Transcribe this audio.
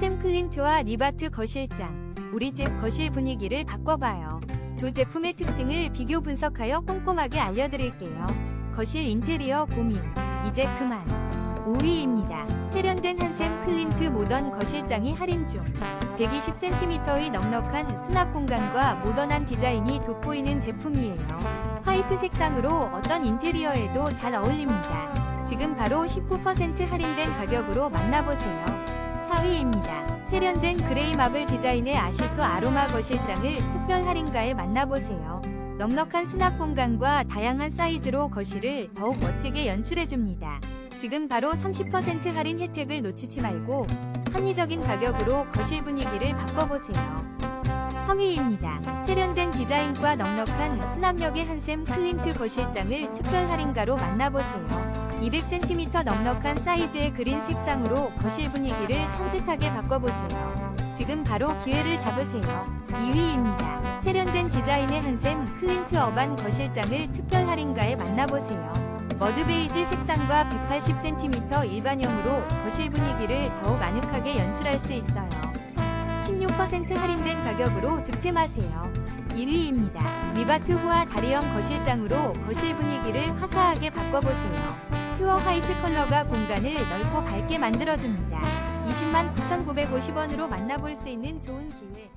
한샘 클린트와 리바트 거실장. 우리 집 거실 분위기를 바꿔봐요. 두 제품의 특징을 비교 분석하여 꼼꼼하게 알려드릴게요. 거실 인테리어 고민. 이제 그만. 5위입니다. 세련된 한샘 클린트 모던 거실장이 할인 중. 120cm의 넉넉한 수납 공간과 모던한 디자인이 돋보이는 제품이에요. 화이트 색상으로 어떤 인테리어에도 잘 어울립니다. 지금 바로 19% 할인된 가격으로 만나보세요. 4위입니다. 세련된 그레이 마블 디자인의 아시수 아로마 거실장을 특별 할인가에 만나보세요. 넉넉한 수납 공간과 다양한 사이즈로 거실을 더욱 멋지게 연출해줍니다. 지금 바로 30% 할인 혜택을 놓치지 말고 합리적인 가격으로 거실 분위기를 바꿔보세요. 3위입니다. 세련된 디자인과 넉넉한 수납력의 한샘 클린트 거실장을 특별 할인가로 만나보세요. 200cm 넉넉한 사이즈의 그린 색상으로 거실 분위기를 산뜻하게 바꿔보세요. 지금 바로 기회를 잡으세요. 2위입니다. 세련된 디자인의 한샘 클린트 어반 거실장을 특별 할인가에 만나보세요. 머드 베이지 색상과 180cm 일반형으로 거실 분위기를 더욱 아늑하게 연출할 수 있어요. 16% 할인된 가격으로 득템하세요. 1위입니다. 리바트 후아 다리형 거실장으로 거실 분위기를 화사하게 바꿔보세요. 퓨어 화이트 컬러가 공간을 넓고 밝게 만들어줍니다. 20만 9,950원으로 만나볼 수 있는 좋은 기회.